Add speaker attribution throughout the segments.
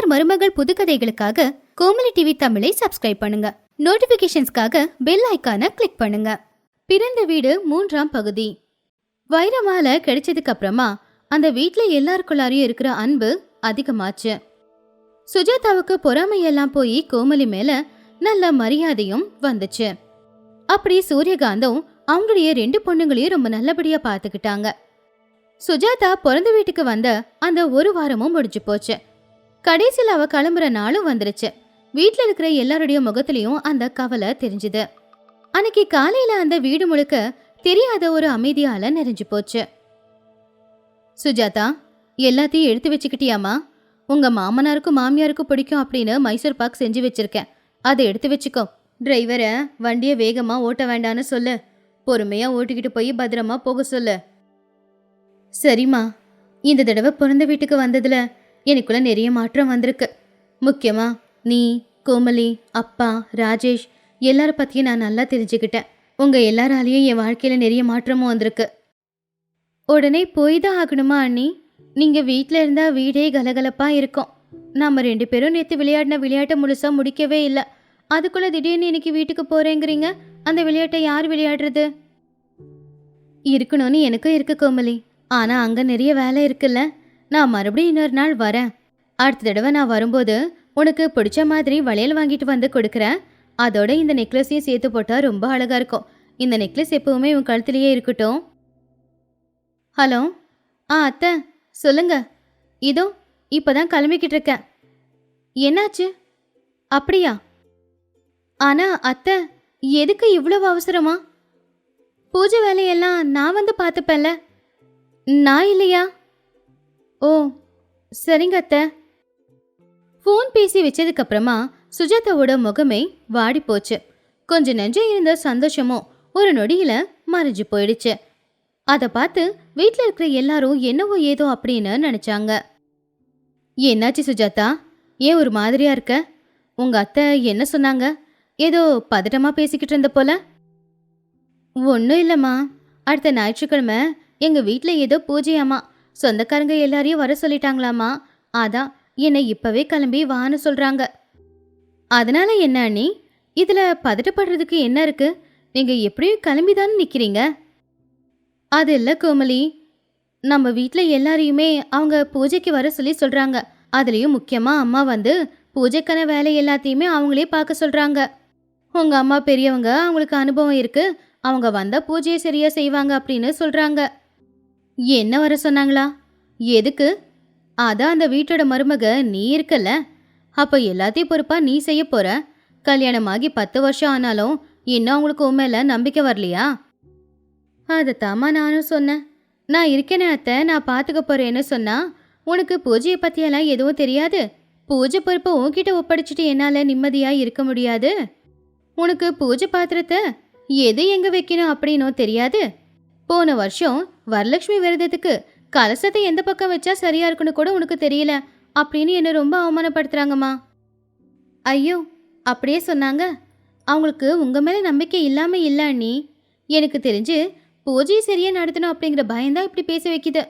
Speaker 1: மாமியார் மருமகள் புதுக்கதைகளுக்காக கோமலி டிவி தமிழை சப்ஸ்கிரைப் பண்ணுங்க. நோட்டிபிகேஷன்ஸ்க்காக பெல் ஐகானை கிளிக் பண்ணுங்க. பிறந்த வீடு மூன்றாம் பகுதி. வைரமால கிடைச்சதுக்கு அப்புறமா அந்த வீட்ல எல்லாருக்குள்ளாரையும் இருக்கிற அன்பு அதிகமாச்சு. சுஜாதாவுக்கு பொறாமையெல்லாம் போய் கோமலி மேல நல்ல மரியாதையும் வந்துச்சு. அப்படி சூரியகாந்தம் அவங்களுடைய ரெண்டு பொண்ணுங்களையும் ரொம்ப நல்லபடியா பாத்துக்கிட்டாங்க சுஜாதா பிறந்த வீட்டுக்கு வந்த அந்த ஒரு வாரமும் முடிஞ்சு போச்சு. கடைசியில் அவ கிளம்புற நாளும் வந்துருச்சு. வீட்டில் இருக்கிற எல்லாருடைய முகத்திலையும் அந்த கவலை தெரிஞ்சுது. அன்னைக்கு காலையில அந்த வீடு முழுக்க தெரியாத ஒரு அமைதியால நிறைஞ்சு போச்சு. சுஜாதா எல்லாத்தையும் எடுத்து வச்சுக்கிட்டியாமா உங்க மாமனாருக்கும் மாமியாருக்கும் பிடிக்கும் அப்படின்னு மைசூர் பாக் செஞ்சு வச்சிருக்கேன். அதை எடுத்து வச்சுக்கோ. டிரைவரை வண்டியை வேகமா ஓட்ட வேண்டான்னு சொல்லு. பொறுமையா ஓட்டிக்கிட்டு போய் பத்திரமா போக சொல்லு. சரிம்மா. இந்த தடவை பிறந்த வீட்டுக்கு வந்ததுல எனக்குள்ள நிறைய மாற்றம் வந்திருக்கு. முக்கியமாக நீ கோமலி அப்பா ராஜேஷ் எல்லார பற்றியும் நான் நல்லா தெரிஞ்சுக்கிட்டேன். உங்கள் எல்லாராலேயும் என் வாழ்க்கையில் நிறைய மாற்றமும் வந்திருக்கு. உடனே போய் தான் ஆகணுமா அண்ணி? நீங்கள் வீட்டில் இருந்தால் வீடே கலகலப்பாக இருக்கும். நாம் ரெண்டு பேரும் நேற்று விளையாடின விளையாட்டை முழுசாக முடிக்கவே இல்லை. அதுக்குள்ளே திடீர்னு இன்னைக்கு வீட்டுக்கு போகிறேங்கிறீங்க அந்த விளையாட்டை யார் விளையாடுறது? இருக்கணும்னு எனக்கும் இருக்கு கோமலி. ஆனால் அங்கே நிறைய வேலை இருக்குல்ல? நான் மறுபடியும் இன்னொரு நாள் வரேன். அடுத்த தடவை நான் வரும்போது உனக்கு பிடிச்ச மாதிரி வளையல் வாங்கிட்டு வந்து கொடுக்குறேன். அதோட இந்த நெக்லஸையும் சேர்த்து போட்டால் ரொம்ப அழகாக இருக்கும். இந்த நெக்லஸ் எப்பவுமே உன் கழுத்துலயே இருக்கட்டும். ஹலோ? ஆ அத்தை சொல்லுங்க. இதோ இப்பதான் கிளம்பிக்கிட்டு இருக்கேன். என்னாச்சு? அப்படியா? ஆனால் அத்தை எதுக்கு இவ்வளவு அவசரமா? பூஜை வேலையெல்லாம் நான் வந்து பார்த்துப்பேன்ல. நான் இல்லையா? ஓ சரிங்க அத்தை. ஃபோன் பேசி வச்சதுக்கு அப்புறமா சுஜாதாவோட முகமே வாடி போச்சு. கொஞ்ச நெஞ்சம் இருந்த சந்தோஷமும் ஒரு நொடியில மறைஞ்சு போயிடுச்சு. அதை பார்த்து வீட்டில் இருக்கிற எல்லாரும் என்னவோ ஏதோ அப்படின்னு நினைச்சாங்க. என்னாச்சு சுஜாதா? ஏன் ஒரு மாதிரியா இருக்க? உங்க அத்தை என்ன சொன்னாங்க? ஏதோ பதட்டமா பேசிக்கிட்டு இருந்த போல? ஒன்றும் இல்லைம்மா. அடுத்த ஞாயிற்றுக்கிழமை எங்கள் வீட்டில் ஏதோ பூஜையாமா. சொந்தக்காரங்க எல்லாரையும் வர சொல்லிட்டாங்களாமா? அதான் என்னை இப்பவே கிளம்பி வான்னு சொல்றாங்க. அதனால என்ன அண்ணி? இதுல பதட்டப்படுறதுக்கு என்ன இருக்கு? நீங்க எப்படியும் கிளம்பி தானே நிக்கிறீங்க? அது இல்லை கோமலி. நம்ம வீட்டில் எல்லாரையுமே அவங்க பூஜைக்கு வர சொல்லி சொல்கிறாங்க அதுலேயும் முக்கியமாக அம்மா வந்து பூஜைக்கான வேலை எல்லாத்தையுமே அவங்களே பார்க்க சொல்கிறாங்க உங்கள் அம்மா பெரியவங்க அவங்களுக்கு அனுபவம் இருக்குது அவங்க வந்தால் பூஜையை சரியாக செய்வாங்க அப்படின்னு சொல்கிறாங்க என்ன வர சொன்னாங்களா? எதுக்கு? அதான் அந்த வீட்டோட மருமக நீ இருக்கல்ல. அப்போ எல்லாத்தையும் பொறுப்பா நீ செய்ய போற. கல்யாணமாகி பத்து வருஷம் ஆனாலும் இன்னும் அவங்களுக்கு உண்மையில நம்பிக்கை வரலையா? அதைத்தாம்மா நானும் சொன்னேன். நான் இருக்கேனே அத்தை நான் பார்த்துக்க போறேன்னு சொன்னா உனக்கு பூஜையை பற்றியெல்லாம் எதுவும் தெரியாது? பூஜை பொறுப்பை உன்கிட்ட ஒப்படைச்சிட்டு என்னால் நிம்மதியாக இருக்க முடியாது? உனக்கு பூஜை பாத்திரத்தை எது எங்கே வைக்கணும் அப்படின்னும் தெரியாது? போன வருஷம் வரலட்சுமி விரதத்துக்கு கலசத்தை எந்த பக்கம் வச்சா சரியா இருக்குன்னு கூட உனக்கு தெரியல அப்படின்னு என்ன ரொம்ப அவமானப்படுத்துறாங்கம்மா. ஐயோ அப்படியே சொன்னாங்க. அவங்களுக்கு உங்க மேல நம்பிக்கை இல்லாம இல்லை அண்ணி எனக்கு தெரிஞ்சு பூஜையை சரியா நடத்தணும் அப்படிங்கிற பயம்தான் இப்படி பேச வைக்குது.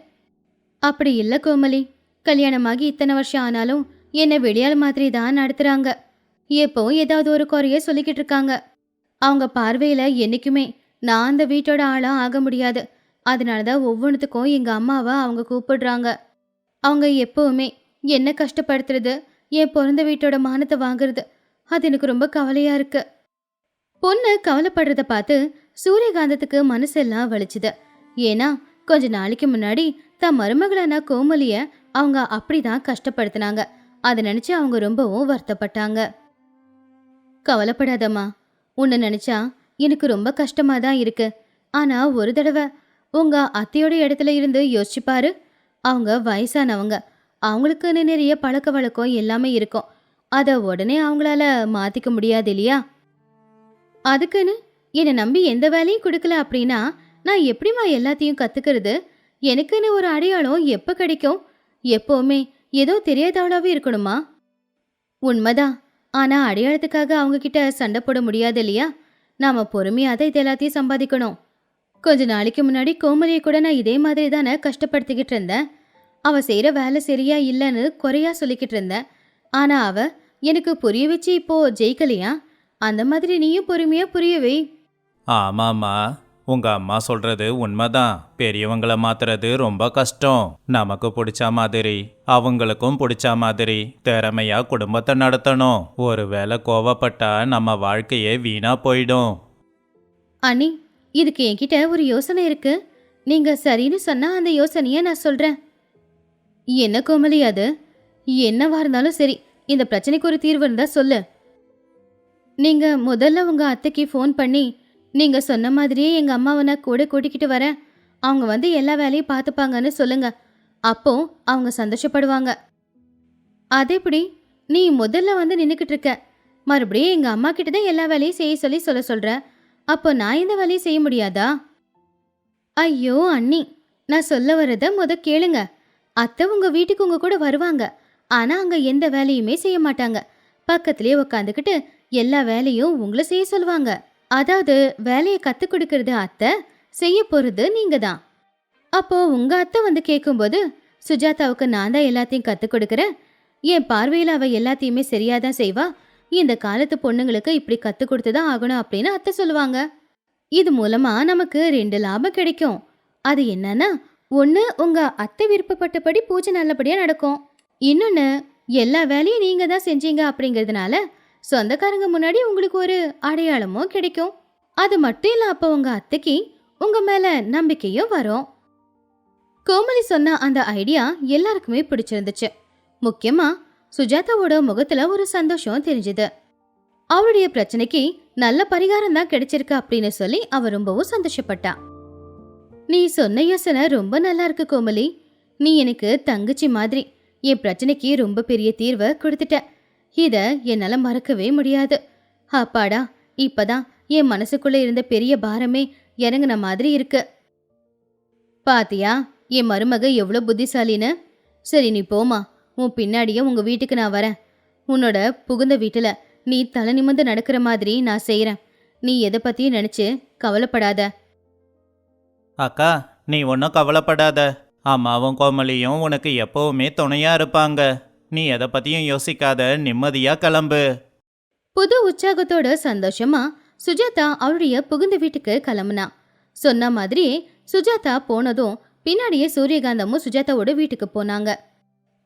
Speaker 1: அப்படி இல்லை கோமலி. கல்யாணமாகி இத்தனை வருஷம் ஆனாலும் என்னை வெளியால் மாதிரி தான் நடத்துகிறாங்க எப்போவும் ஏதாவது ஒரு குறைய சொல்லிக்கிட்டு இருக்காங்க. அவங்க பார்வையில் என்னைக்குமே நான் அந்த வீட்டோட ஆளாக ஆக முடியாது. அதனால தான் ஒவ்வொன்றுத்துக்கும் எங்கள் அம்மாவை அவங்க கூப்பிடுறாங்க. அவங்க எப்போவுமே என்ன கஷ்டப்படுத்துறது? என் பிறந்த வீட்டோட மானத்தை வாங்குறது. அது எனக்கு ரொம்ப கவலையாக இருக்கு. பொண்ணு கவலைப்படுறத பார்த்து சூரியகாந்தத்துக்கு மனசெல்லாம் வலிச்சுது. ஏன்னா கொஞ்ச நாளைக்கு முன்னாடி தன் மருமகளான கோமலிய அவங்க அப்படிதான் கஷ்டப்படுத்தினாங்க. அதை நினைச்சு அவங்க ரொம்பவும் வருத்தப்பட்டாங்க. கவலைப்படாதம்மா. உன்னை நினைச்சா எனக்கு ரொம்ப கஷ்டமா தான் இருக்கு. ஆனா ஒரு தடவை உங்க அத்தையோட இடத்துல இருந்து யோசிச்சு பாரு அவங்க வயசானவங்க. அவங்களுக்குன்னு நிறைய பழக்க வழக்கம் எல்லாமே இருக்கும். அதை உடனே அவங்களால மாத்திக்க முடியாது இல்லையா? அதுக்குன்னு என்னை நம்பி எந்த வேலையும் கொடுக்கல அப்படின்னா நான் எப்படிம்மா எல்லாத்தையும் கற்றுக்கிறது எனக்குன்னு ஒரு அடையாளம் எப்போ கிடைக்கும்? எப்போவுமே ஏதோ தெரியாதவளாவே இருக்கணுமா? உண்மைதான். ஆனா அடையாளத்துக்காக அவங்க கிட்ட சண்டை போட முடியாது இல்லையா? நாம பொறுமையாக தான் இது எல்லாத்தையும் சம்பாதிக்கணும். கொஞ்ச நாளைக்கு முன்னாடி கோமலியை கூட நான் இதே மாதிரி தானே கஷ்டப்படுத்திக்கிட்டு இருந்தேன். அவ செய்கிற வேலை சரியா இல்லைன்னு குறையா சொல்லிக்கிட்டு இருந்தேன். ஆனா அவ எனக்கு புரிய வச்சு இப்போ ஜெயிக்கலையா? அந்த மாதிரி நீயும் பொறுமையா புரியவே
Speaker 2: ஆமாம்மா. உங்க அம்மா சொல்றது உண்மைதான். பெரியவங்கள மாத்துறது ரொம்ப கஷ்டம். நமக்கு பிடிச்ச மாதிரி அவங்களுக்கும் பிடிச்ச மாதிரி திறமையா குடும்பத்தை நடத்தணும். ஒருவேளை கோவப்பட்டா நம்ம வாழ்க்கையே வீணா போயிடும்.
Speaker 1: அண்ணி இதுக்கு என்கிட்ட ஒரு யோசனை இருக்கு. நீங்க சரின்னு சொன்னா அந்த யோசனையை நான் சொல்றேன். என்ன கோமலி அது? என்னவா இருந்தாலும் சரி இந்த பிரச்சனைக்கு ஒரு தீர்வு இருந்தா சொல்லு. நீங்க முதல்ல உங்க அத்தைக்கு ஃபோன் பண்ணி நீங்கள் சொன்ன மாதிரியே எங்கள் அம்மாவை நான் கூட கூட்டிக்கிட்டு வரேன். அவங்க வந்து எல்லா வேலையும் பார்த்துப்பாங்கன்னு சொல்லுங்க. அப்போ அவங்க சந்தோஷப்படுவாங்க. அது எப்படி? நீ முதல்ல வந்து நின்றுக்கிட்டு இருக்க. மறுபடியும் எங்கள் அம்மா கிட்ட தான் எல்லா வேலையும் செய்ய சொல்லி சொல்ல சொல்கிற அப்போ நான் இந்த வேலையும் செய்ய முடியாதா? ஐயோ அண்ணி. நான் சொல்ல வரத முத கேளுங்க. அத்தை உங்கள் வீட்டுக்கு உங்கள் கூட வருவாங்க. ஆனால் அங்கே எந்த வேலையுமே செய்ய மாட்டாங்க. பக்கத்துலேயே உக்காந்துக்கிட்டு எல்லா வேலையும் உங்களை செய்ய சொல்லுவாங்க. அதாவது வேலையை கத்து கொடுக்கறது அத்தை செய்ய போறது நீங்க தான். அப்போ உங்க அத்தை வந்து கேட்கும்போது சுஜாதாவுக்கு நான் தான் எல்லாத்தையும் கத்து கொடுக்கறேன். என் பார்வையில் அவ எல்லாத்தையுமே சரியாதான் செய்வா. இந்த காலத்து பொண்ணுங்களுக்கு இப்படி கத்து கொடுத்து தான் ஆகணும் அப்படின்னு அத்தை சொல்லுவாங்க. இது மூலமா நமக்கு ரெண்டு லாபம் கிடைக்கும். அது என்னன்னா ஒன்று உங்க அத்தை விருப்பப்பட்டபடி பூஜை நல்லபடியாக நடக்கும். இன்னொன்று எல்லா வேலையும் நீங்க தான் செஞ்சீங்க அப்படிங்கிறதுனால சொந்தக்காரங்க முன்னாடி உங்களுக்கு ஒரு அடையாளமும் கிடைக்கும். அது மட்டும் இல்ல அப்போ உங்க அத்தைக்கு உங்க மேல நம்பிக்கையும் வரும். கோமலி சொன்ன அந்த ஐடியா எல்லாருக்குமே பிடிச்சிருந்துச்சு. முக்கியமா சுஜாதாவோட முகத்துல ஒரு சந்தோஷம் தெரிஞ்சுது. அவருடைய பிரச்சனைக்கு நல்ல பரிகாரம் தான் கிடைச்சிருக்கு அப்படின்னு சொல்லி அவ ரொம்பவும் சந்தோஷப்பட்டா. நீ சொன்ன யோசனை ரொம்ப நல்லா இருக்கு கோமலி. நீ எனக்கு தங்கச்சி மாதிரி என் பிரச்சனைக்கு ரொம்ப பெரிய தீர்வை கொடுத்துட்ட. இதை என்னால் மறக்கவே முடியாது. அப்பாடா இப்பதான் என் மனசுக்குள்ளே இருந்த பெரிய பாரமே இறங்குன மாதிரி இருக்கு. பாத்தியா என் மருமக எவ்வளோ புத்திசாலின்னு? சரி நீ போமா உன் பின்னாடியே உங்கள் வீட்டுக்கு நான் வரேன். உன்னோட புகுந்த வீட்டில் நீ தலை நிமிந்து நடக்கிற மாதிரி நான் செய்கிறேன் நீ எதை பற்றியும் நினச்சி கவலைப்படாத.
Speaker 2: அக்கா நீ ஒன்றும் கவலைப்படாத. அம்மாவும் கோமலியும் உனக்கு எப்போவுமே துணையாக இருப்பாங்க. நீ எதை பத்தியும் யோசிக்காத நிம்மதியா கிளம்பு.
Speaker 1: புது உற்சாகத்தோட சந்தோஷமா சுஜாதா அவருடைய புகுந்த வீட்டுக்கு கிளம்புனா. சொன்ன மாதிரியே சுஜாதா போனதும் பின்னாடியே சூரியகாந்தமும் சுஜாதாவோட வீட்டுக்கு போனாங்க.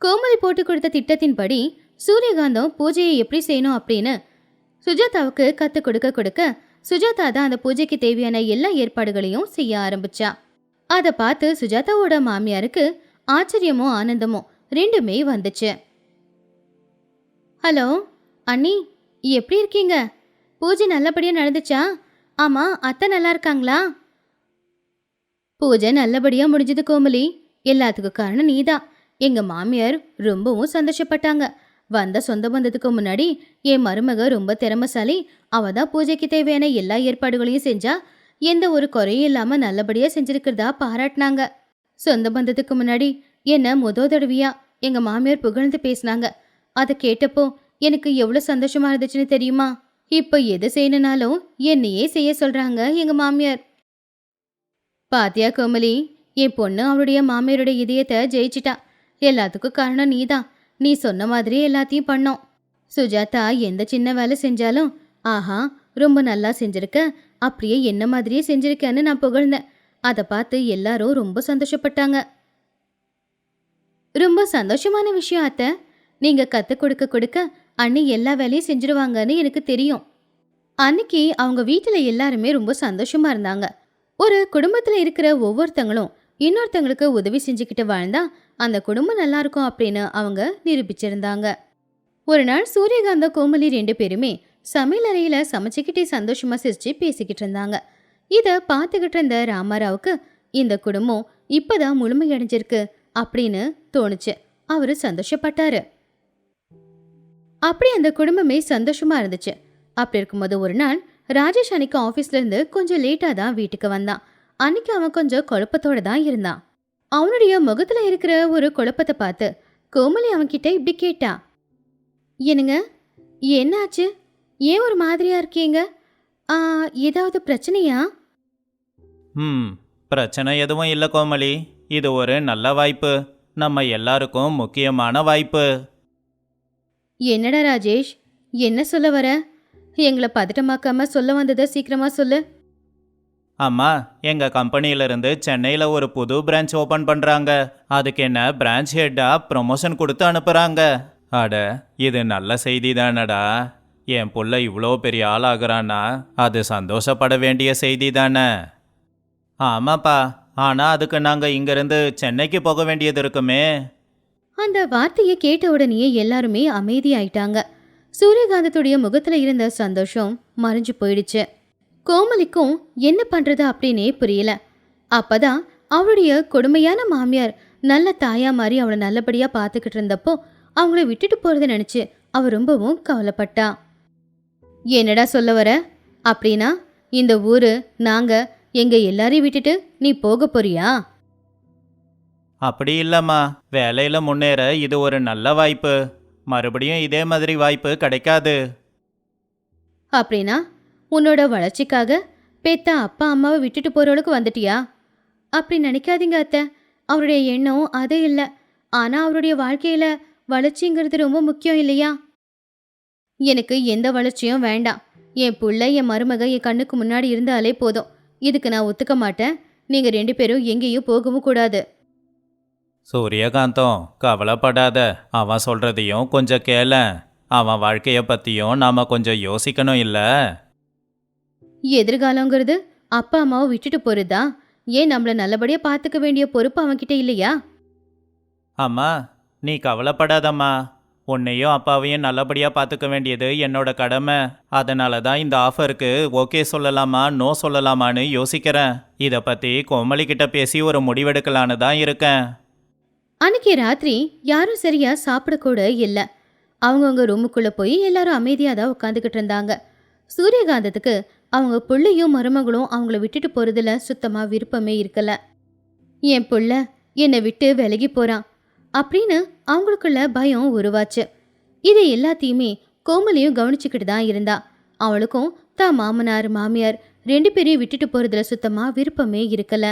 Speaker 1: கோமதி போட்டு கொடுத்த திட்டத்தின்படி சூரியகாந்தம் பூஜையை எப்படி செய்யணும் அப்படின்னு சுஜாதாவுக்கு கத்து கொடுக்க கொடுக்க சுஜாதா தான் அந்த பூஜைக்கு தேவையான எல்லா ஏற்பாடுகளையும் செய்ய ஆரம்பிச்சா. அதை பார்த்து சுஜாதாவோட மாமியாருக்கு ஆச்சரியமும் ஆனந்தமும் ரெண்டுமே வந்துச்சு. ஹலோ அண்ணி எப்படி இருக்கீங்க? பூஜை நல்லபடியா நடந்துச்சா? ஆமா அத்தை நல்லா இருக்காங்களா? பூஜை நல்லபடியா முடிஞ்சது கோமலி. எல்லாத்துக்கும் காரணம் நீதான். எங்க மாமியார் ரொம்பவும் சந்தோஷப்பட்டாங்க. வந்த சொந்த பந்தத்துக்கு முன்னாடி என் மருமக ரொம்ப திறமசாலி. அவ தான் பூஜைக்கு தேவையான எல்லா ஏற்பாடுகளையும் செஞ்சா எந்த ஒரு குறையும் இல்லாம நல்லபடியா செஞ்சிருக்கிறதா பாராட்டினாங்க. சொந்த பந்தத்துக்கு முன்னாடி என்ன முத தடவையா எங்க மாமியார் புகழ்ந்து பேசினாங்க. அதை கேட்டப்போ எனக்கு எவ்வளோ சந்தோஷமா இருந்துச்சுன்னு தெரியுமா? இப்போ எது செய்யணுனாலும் என்னையே செய்ய சொல்றாங்க எங்க மாமியார். பாத்தியா கோமலி என் பொண்ணு அவளுடைய மாமியாரோட இதயத்தை ஜெயிச்சிட்டா. எல்லாத்துக்கும் காரணம் நீதான். நீ சொன்ன மாதிரி எல்லாத்தையும் பண்ணோம். சுஜாதா எந்த சின்ன வேலை செஞ்சாலும் ஆஹா ரொம்ப நல்லா செஞ்சிருக்க. அப்படியே என்ன மாதிரியே செஞ்சிருக்கேன்னு நான் புகழ்ந்தேன். அதை பார்த்து எல்லாரும் ரொம்ப சந்தோஷப்பட்டாங்க. ரொம்ப சந்தோஷமான விஷயம் அத்தை. நீங்க கத்து கொடுக்க கொடுக்க அண்ணி எல்லா வேலையும் செஞ்சிருவாங்கன்னு எனக்கு தெரியும். அன்னைக்கு அவங்க வீட்டில் எல்லாருமே ரொம்ப சந்தோஷமா இருந்தாங்க. ஒரு குடும்பத்தில் இருக்கிற ஒவ்வொருத்தங்களும் இன்னொருத்தங்களுக்கு உதவி செஞ்சுக்கிட்டு வாழ்ந்தா அந்த குடும்பம் நல்லா இருக்கும் அப்படின்னு அவங்க நிரூபிச்சிருந்தாங்க. ஒரு நாள் சூரியகாந்த கோமலி ரெண்டு பேருமே சமையல் அறையில சமைச்சுக்கிட்டே சந்தோஷமா சிரிச்சு பேசிக்கிட்டு இருந்தாங்க. இத பார்த்துக்கிட்டு இருந்த ராமாராவுக்கு இந்த குடும்பம் இப்பதான் முழுமையடைஞ்சிருக்கு அப்படின்னு தோணுச்சு. அவரு சந்தோஷப்பட்டாரு. அப்படி அந்த குடும்பமே சந்தோஷமா இருந்துச்சு. அப்படி இருக்கும்போது ஒரு நாள் ராஜேஷ் அன்னைக்கு ஆஃபீஸ்ல இருந்து கொஞ்சம் லேட்டாக தான் வீட்டுக்கு வந்தான். அன்னைக்கு அவன் கொஞ்சம் குழப்பத்தோட தான் இருந்தான். அவனுடைய முகத்துல இருக்கிற ஒரு குழப்பத்தை பார்த்து கோமலி அவன்கிட்ட இப்படி கேட்டா? என்னங்க? என்னாச்சு? ஏன் ஒரு மாதிரியா இருக்கீங்க? ஏதாவது பிரச்சனையா?
Speaker 2: ம் பிரச்சனை எதுவும் இல்லை கோமலி. இது ஒரு நல்ல வாய்ப்பு. நம்ம எல்லாருக்கும் முக்கியமான வாய்ப்பு.
Speaker 1: என்னடா ராஜேஷ்? என்ன சொல்ல வர? எங்களை பதட்டமாக்காம சொல்ல வந்ததை சீக்கிரமா சொல்லு.
Speaker 2: அம்மா எங்க கம்பெனியில இருந்து சென்னையில ஒரு புது பிரான்ச் ஓபன் பண்றாங்க. அதுக்கு என்ன பிரான்ச் ஹெட்டா ப்ரொமோஷன் கொடுத்து அனுப்புறாங்க. அட இது நல்ல செய்தி தானடா என் புள்ள இவ்வளோ பெரிய ஆளாகிறான்னா அது சந்தோஷப்பட வேண்டிய செய்தி தானே ஆமாப்பா ஆனா அதுக்கு நாங்க இங்கிருந்து சென்னைக்கு போக வேண்டியது இருக்குமே.
Speaker 1: அந்த வார்த்தையை கேட்ட உடனேயே எல்லாருமே அமைதியாயிட்டாங்க. சூரியகாந்தத்துடைய முகத்துல இருந்த சந்தோஷம் மறைஞ்சு போயிடுச்சு. கோமலிக்கும் என்ன பண்றது? அப்படின்னே புரியல. அப்பதான் அவளுடைய கொடுமையான மாமியார் நல்ல தாயா மாதிரி அவளை நல்லபடியா பார்த்துக்கிட்டு இருந்தப்போ அவங்கள விட்டுட்டு போறதை நினைச்சு அவ ரொம்பவும் கவலைப்பட்டா. என்னடா சொல்ல வர? அப்படின்னா இந்த ஊரு நாங்க எங்க எல்லாரையும் விட்டுட்டு நீ போக போறியா?
Speaker 2: அப்படி இல்லைம்மா. வேலையில் முன்னேற இது ஒரு நல்ல வாய்ப்பு. மறுபடியும் இதே மாதிரி வாய்ப்பு கிடைக்காது.
Speaker 1: அப்படின்னா உன்னோட வளர்ச்சிக்காக பெத்த அப்பா அம்மாவை விட்டுட்டு போறவளுக்கு வந்துட்டியா? அப்படி நினைக்காதீங்க அத்தை. அவருடைய எண்ணம் அது இல்லை. ஆனால் அவருடைய வாழ்க்கையில் வளர்ச்சிங்கிறது ரொம்ப முக்கியம் இல்லையா? எனக்கு எந்த வளர்ச்சியும் வேண்டாம். என் புள்ள என் மருமக என் கண்ணுக்கு முன்னாடி இருந்தாலே போதும். இதுக்கு நான் ஒத்துக்க மாட்டேன். நீங்கள் ரெண்டு பேரும் எங்கேயும் போகவும் கூடாது.
Speaker 2: சூரியகாந்தம் கவலைப்படாத. அவன் சொல்றதையும் கொஞ்சம் கேள. அவன் வாழ்க்கைய பத்தியும் நாம கொஞ்சம் யோசிக்கணும் இல்ல?
Speaker 1: எதிர்காலங்கிறது அப்பா அம்மாவை விட்டுட்டு போறதா? ஏன் நம்மள நல்லபடியா பார்த்துக்க வேண்டிய பொறுப்பு அவன்கிட்ட இல்லையா?
Speaker 2: அம்மா நீ கவலைப்படாதம்மா. உன்னையும் அப்பாவையும் நல்லபடியா பார்த்துக்க வேண்டியது என்னோட கடமை. அதனால தான் இந்த ஆஃபருக்கு ஓகே சொல்லலாமா நோ சொல்லலாமான்னு யோசிக்கிறேன். இதை பத்தி கோமலி கிட்ட பேசி ஒரு முடிவெடுக்கலான்னு தான் இருக்கேன்.
Speaker 1: அன்னைக்கு ராத்திரி யாரும் சரியா சாப்பிடக்கூட இல்லை. அவங்கவுங்க ரூமுக்குள்ள போய் எல்லாரும் அமைதியாக தான் உட்காந்துக்கிட்டு இருந்தாங்க. சூரியகாந்தத்துக்கு அவங்க புள்ளையும் மருமகளும் அவங்கள விட்டுட்டு போறதுல சுத்தமா விருப்பமே இருக்கல. என் புள்ள என்னை விட்டு விலகி போறான். அப்படின்னு அவங்களுக்குள்ள பயம் உருவாச்சு. இது எல்லாத்தையுமே கோமலியும் கவனிச்சுக்கிட்டு தான் இருந்தா. அவளுக்கும் தான் மாமனார் மாமியார் ரெண்டு பேரையும் விட்டுட்டு போறதுல சுத்தமா விருப்பமே இருக்கல.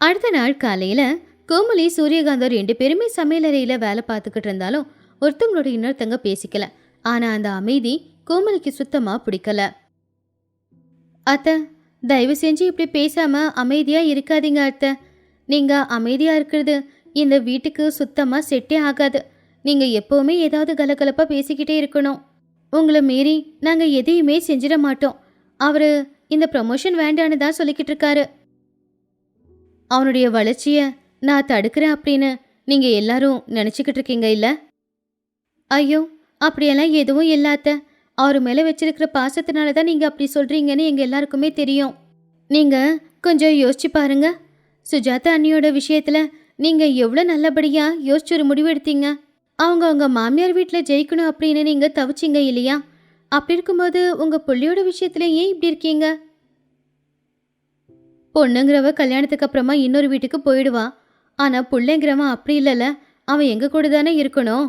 Speaker 1: அடுத்த நாள் காலையில கோமலி சூரியகாந்தம் ரெண்டு பேருமே சமையலறையில் வேலை பார்த்துக்கிட்டு இருந்தாலும் ஒருத்தவங்களோட இன்னொருத்தங்க பேசிக்கல. ஆனால் அந்த அமைதி கோமலிக்கு சுத்தமாக பிடிக்கல. அத்தை தயவு செஞ்சு இப்படி பேசாமல் அமைதியாக இருக்காதீங்க அத்தை. நீங்கள் அமைதியாக இருக்கிறது இந்த வீட்டுக்கு சுத்தமாக செட்டே ஆகாது. நீங்கள் எப்போவுமே ஏதாவது கலகலப்பாக பேசிக்கிட்டே இருக்கணும். உங்களை மீறி நாங்கள் எதையுமே செஞ்சிட மாட்டோம். அவர் இந்த ப்ரமோஷன் வேண்டான்னு தான் சொல்லிக்கிட்டு இருக்காரு. அவனுடைய வளர்ச்சியை நான் தடுக்கிறேன் அப்படின்னு நீங்கள் எல்லாரும் நினச்சிக்கிட்டு இருக்கீங்க இல்லை? ஐயோ அப்படியெல்லாம் எதுவும் இல்லாத்த அவர் மேலே வச்சிருக்கிற பாசத்தினால தான் நீங்கள் அப்படி சொல்கிறீங்கன்னு எங்கள் எல்லாருக்குமே தெரியும். நீங்கள் கொஞ்சம் யோசிச்சு பாருங்க. சுஜாதா அண்ணியோட விஷயத்தில் நீங்கள் எவ்வளோ நல்லபடியாக யோசிச்சு ஒரு முடிவு எடுத்தீங்க? அவங்க அவங்க மாமியார் வீட்டில் ஜெயிக்கணும் அப்படின்னு நீங்கள் தவிச்சிங்க இல்லையா? அப்படி இருக்கும்போது உங்கள் புள்ளியோட விஷயத்தில் ஏன் இப்படி இருக்கீங்க? பொண்ணுங்கிறவ கல்யாணத்துக்கு அப்புறமா இன்னொரு வீட்டுக்கு போயிடுவா. ஆனால் புள்ளைங்கிறவன் அப்படி இல்லைல்ல அவன் எங்கள் கூட தானே இருக்கணும்?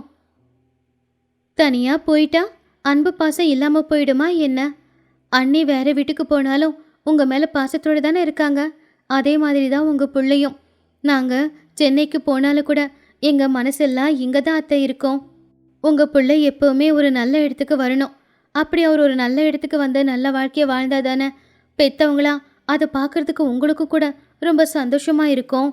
Speaker 1: தனியாக போயிட்டா அன்பு பாசம் இல்லாமல் போயிடுமா என்ன? அண்ணி வேற வீட்டுக்கு போனாலும் உங்கள் மேலே பாசத்தோடு தானே இருக்காங்க. அதே மாதிரி தான் உங்கள் பிள்ளையும். நாங்கள் சென்னைக்கு போனாலும் கூட எங்கள் மனசெல்லாம் இங்கே தான் அத்தை இருக்கோம். உங்கள் பிள்ளை எப்போவுமே ஒரு நல்ல இடத்துக்கு வரணும். அப்படி அவர் ஒரு நல்ல இடத்துக்கு வந்து நல்ல வாழ்க்கையை வாழ்ந்தா தானே பெத்தவங்களா அதை பார்க்கறதுக்கு உங்களுக்கும் கூட ரொம்ப சந்தோஷமாக இருக்கும்.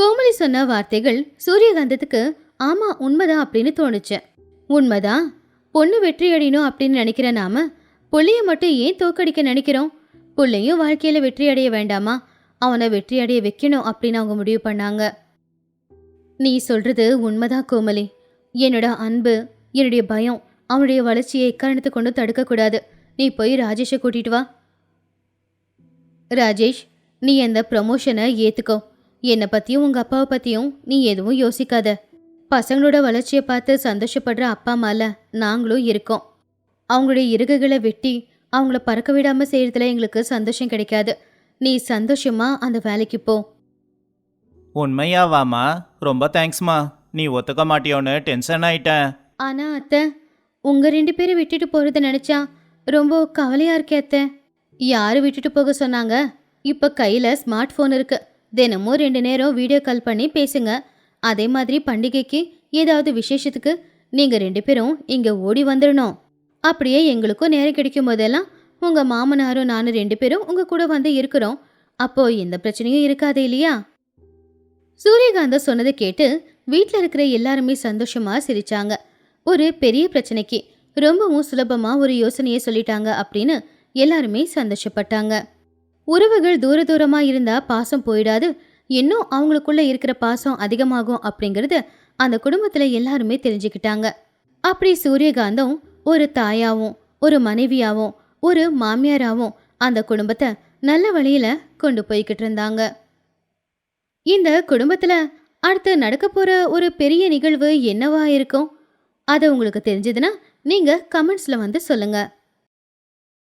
Speaker 1: கோமலி சொன்ன வார்த்தைகள் சூரியகாந்தத்துக்கு ஆமா உண்மைதான் அப்படின்னு தோணுச்சு. உண்மைதான் பொண்ணு வெற்றி அடையணும் அப்படின்னு நினைக்கிற நாம புள்ளைய மட்டும் ஏன் தோக்கடிக்க நினைக்கிறோம்? புள்ளையும் வாழ்க்கையில வெற்றி அடைய வேண்டாமா? அவனை வெற்றி அடைய வைக்கணும் அப்படின்னு அவங்க முடிவு பண்ணாங்க. நீ சொல்றது உண்மைதான் கோமலி? என்னோட அன்பு என்னுடைய பயம் அவனுடைய வளர்ச்சியை எக்காரணத்தை கொண்டு தடுக்கக்கூடாது. நீ போய் ராஜேஷை கூட்டிட்டு வா. ராஜேஷ் நீ அந்த ப்ரமோஷனை ஏத்துக்கோ. என்னை பத்தியும் உங்க அப்பாவை பத்தியும் நீ எதுவும் யோசிக்காத. பசங்களோட வளர்ச்சியை பார்த்து சந்தோஷப்படுற அப்பா அம்மால நாங்களும் இருக்கோம். அவங்களுடைய இறகுகளை வெட்டி அவங்கள பறக்க விடாம செய்யறதுல எங்களுக்கு சந்தோஷம் கிடைக்காது. நீ சந்தோஷமா அந்த வேலைக்கு போ.
Speaker 2: உண்மையாவாமா ரொம்ப தேங்க்ஸ்மா. நீ ஒத்துக்க மாட்டியோன்னு டென்ஷன் ஆயிட்டேன்.
Speaker 1: ஆனா அத்தை உங்க ரெண்டு பேரும் விட்டுட்டு போறத நினைச்சா ரொம்ப கவலையா இருக்கே அத்தை. யாரு விட்டுட்டு போக சொன்னாங்க? இப்ப கையில ஸ்மார்ட் போன் இருக்கு. தினமும் ரெண்டு நேரம் வீடியோ கால் பண்ணி பேசுங்க. அதே மாதிரி பண்டிகைக்கு ஏதாவது விசேஷத்துக்கு நீங்கள் ரெண்டு பேரும் இங்கே ஓடி வந்துடணும் அப்படியே எங்களுக்கும் நேரம் கிடைக்கும் போதெல்லாம் உங்கள் மாமனாரும் நானும் ரெண்டு பேரும் உங்க கூட வந்து இருக்கிறோம். அப்போது எந்த பிரச்சனையும் இருக்காது இல்லையா? சூரியகாந்தா சொன்னதை கேட்டு வீட்டில் இருக்கிற எல்லாருமே சந்தோஷமாக சிரிச்சாங்க. ஒரு பெரிய பிரச்சனைக்கு ரொம்பவும் சுலபமாக ஒரு யோசனையை சொல்லிட்டாங்க அப்படின்னு எல்லாருமே சந்தோஷப்பட்டாங்க. உறவுகள் தூர தூரமா இருந்தா பாசம் போயிடாது. இன்னும் அவங்களுக்குள்ள இருக்கிற பாசம் அதிகமாகும் அப்படிங்கறது அந்த குடும்பத்துல எல்லாருமே தெரிஞ்சுக்கிட்டாங்க. அப்படி சூரியகாந்தம் ஒரு தாயாவும் ஒரு மனைவியாவும் ஒரு மாமியாராவும் அந்த குடும்பத்தை நல்ல வழியில கொண்டு போய்கிட்டு இருந்தாங்க. இந்த குடும்பத்துல அடுத்து நடக்க போற ஒரு பெரிய நிகழ்வு என்னவா இருக்கும்? அது உங்களுக்கு தெரிஞ்சதுன்னா நீங்க கமெண்ட்ஸ்ல வந்து சொல்லுங்க.